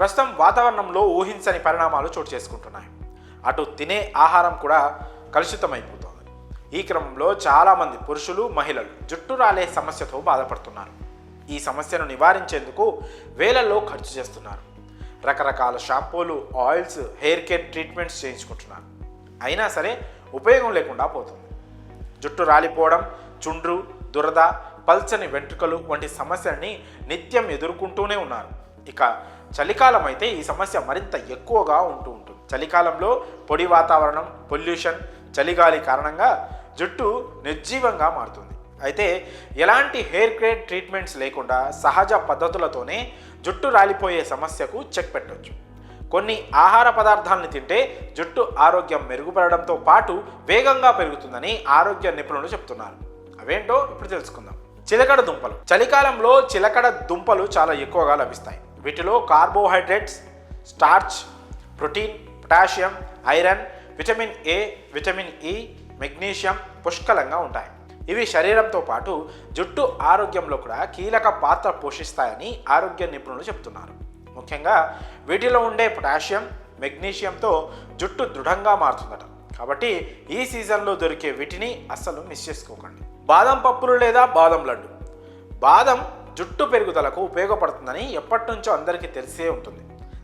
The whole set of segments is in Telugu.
ప్రస్తుతం వాతావరణంలో ఊహించని పరిణామాలు చోటు చేసుకుంటున్నాయి. అటు తినే ఆహారం కూడా కలుషితమైపోతోంది. ఈ క్రమంలో చాలామంది పురుషులు మహిళలు జుట్టు రాలే సమస్యతో బాధపడుతున్నారు. ఈ సమస్యను నివారించేందుకు వేలల్లో ఖర్చు చేస్తున్నారు. రకరకాల షాంపూలు ఆయిల్స్ హెయిర్ కేర్ ట్రీట్మెంట్స్ చేయించుకుంటున్నారు. అయినా సరే ఉపయోగం లేకుండా పోతుంది. జుట్టు రాలిపోవడం చుండ్రు దురద పల్చని వెంట్రుకలు వంటి సమస్యల్ని నిత్యం ఎదుర్కొంటూనే ఉన్నారు. ఇక చలికాలం అయితే ఈ సమస్య మరింత ఎక్కువగా ఉంటూ ఉంటుంది. చలికాలంలో పొడి వాతావరణం పొల్యూషన్ చలిగాలి కారణంగా జుట్టు నిర్జీవంగా మారుతుంది. అయితే ఎలాంటి హెయిర్ గ్రేడ్ ట్రీట్మెంట్స్ లేకుండా సహజ పద్ధతులతోనే జుట్టు రాలిపోయే సమస్యకు చెక్ పెట్టవచ్చు కొన్ని ఆహార పదార్థాలను తింటే జుట్టు ఆరోగ్యం మెరుగుపడడంతో పాటు వేగంగా పెరుగుతుందని ఆరోగ్య నిపుణులు చెప్తున్నారు. అవేంటో ఇప్పుడు తెలుసుకుందాం. చిలకడ దుంపలు. చలికాలంలో చిలకడ దుంపలు చాలా ఎక్కువగా లభిస్తాయి. వీటిలో carbohydrates starch protein potassium iron vitamin A vitamin E magnesium పుష్కలంగా ఉంటాయి. ఇవి శరీరంతో పాటు జుట్టు ఆరోగ్యంలో కూడా కీలక పాత్ర పోషిస్తాయని ఆరోగ్య నిపుణులు చెబుతున్నారు ముఖ్యంగా వీటిలో ఉండే పొటాషియం మెగ్నీషియంతో జుట్టు దృఢంగా మారుతుందట. కాబట్టి ఈ సీజన్లో దొరికే వీటిని అస్సలు మిస్ చేసుకోకండి. బాదం పప్పులు లేదా బాదం లడ్డు? బాదం జుట్టు పెరుగుదలకు ఉపయోగపడుతుందని ఎప్పటి నుంచో అందరికీ తెలిసే ఉంటుంది.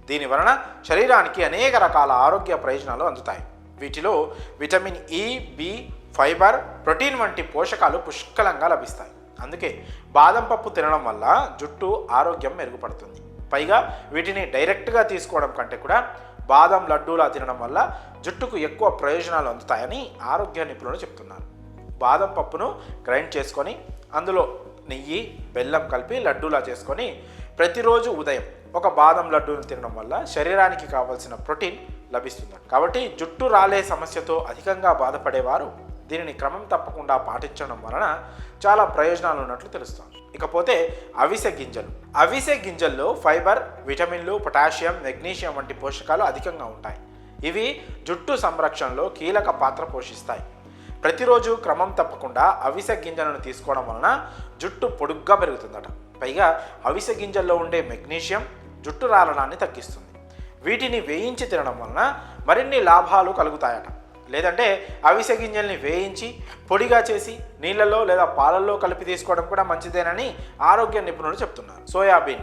దీని వలన శరీరానికి అనేక రకాల ఆరోగ్య ప్రయోజనాలు అందుతాయి. వీటిలో vitamin e, E B fibre protein వంటి పోషకాలు పుష్కలంగా లభిస్తాయి. అందుకే బాదం పప్పు తినడం వల్ల జుట్టు ఆరోగ్యం మెరుగుపడుతుంది. పైగా వీటిని డైరెక్ట్గా తీసుకోవడం కంటే కూడా బాదం లడ్డూలా తినడం వల్ల జుట్టుకు ఎక్కువ ప్రయోజనాలు అందుతాయని ఆరోగ్య నిపుణులు చెప్తున్నారు. బాదం పప్పును గ్రైండ్ చేసుకొని అందులో నెయ్యి బెల్లం కలిపి లడ్డూలా చేసుకొని ప్రతిరోజు ఉదయం ఒక బాదం లడ్డూను తినడం వల్ల శరీరానికి కావలసిన ప్రోటీన్ లభిస్తుంది. కాబట్టి జుట్టు రాలే సమస్యతో అధికంగా బాధపడేవారు దీనిని క్రమం తప్పకుండా పాటించడం వలన చాలా ప్రయోజనాలు ఉన్నట్లు తెలుస్తుంది. ఇకపోతే అవిసె గింజలు. అవిసె గింజల్లో ఫైబర్ విటమిన్లు పొటాషియం మెగ్నీషియం వంటి పోషకాలు అధికంగా ఉంటాయి. ఇవి జుట్టు సంరక్షణలో కీలక పాత్ర పోషిస్తాయి. ప్రతిరోజు క్రమం తప్పకుండా అవిసె గింజలను తీసుకోవడం వలన జుట్టు పొడుగ్గా పెరుగుతుందట. పైగా అవిసె గింజల్లో ఉండే మెగ్నీషియం జుట్టు రాలడాన్ని తగ్గిస్తుంది. వీటిని వేయించి తినడం వలన మరిన్ని లాభాలు కలుగుతాయట. లేదంటే అవిసె గింజల్ని వేయించి పొడిగా చేసి నీళ్ళలో లేదా పాలల్లో కలిపి తీసుకోవడం కూడా మంచిదేనని ఆరోగ్య నిపుణులు చెప్తున్నారు. సోయాబీన్.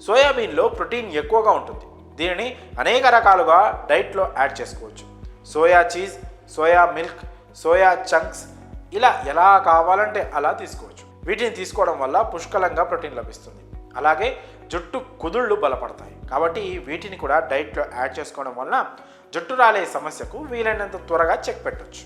సోయాబీన్లో ప్రోటీన్ ఎక్కువగా ఉంటుంది. దీనిని అనేక రకాలుగా డైట్లో యాడ్ చేసుకోవచ్చు. Soya cheese soya milk soya chunks ఇలా ఎలా కావాలంటే అలా తీసుకోవచ్చు. వీటిని తీసుకోవడం వల్ల పుష్కలంగా ప్రోటీన్ లభిస్తుంది. అలాగే జుట్టు కుదుళ్ళు బలపడతాయి. కాబట్టి వీటిని కూడా డైట్లో యాడ్ చేసుకోవడం వలన జుట్టు రాలే సమస్యకు వీలైనంత త్వరగా చెక్ పెట్టచ్చు.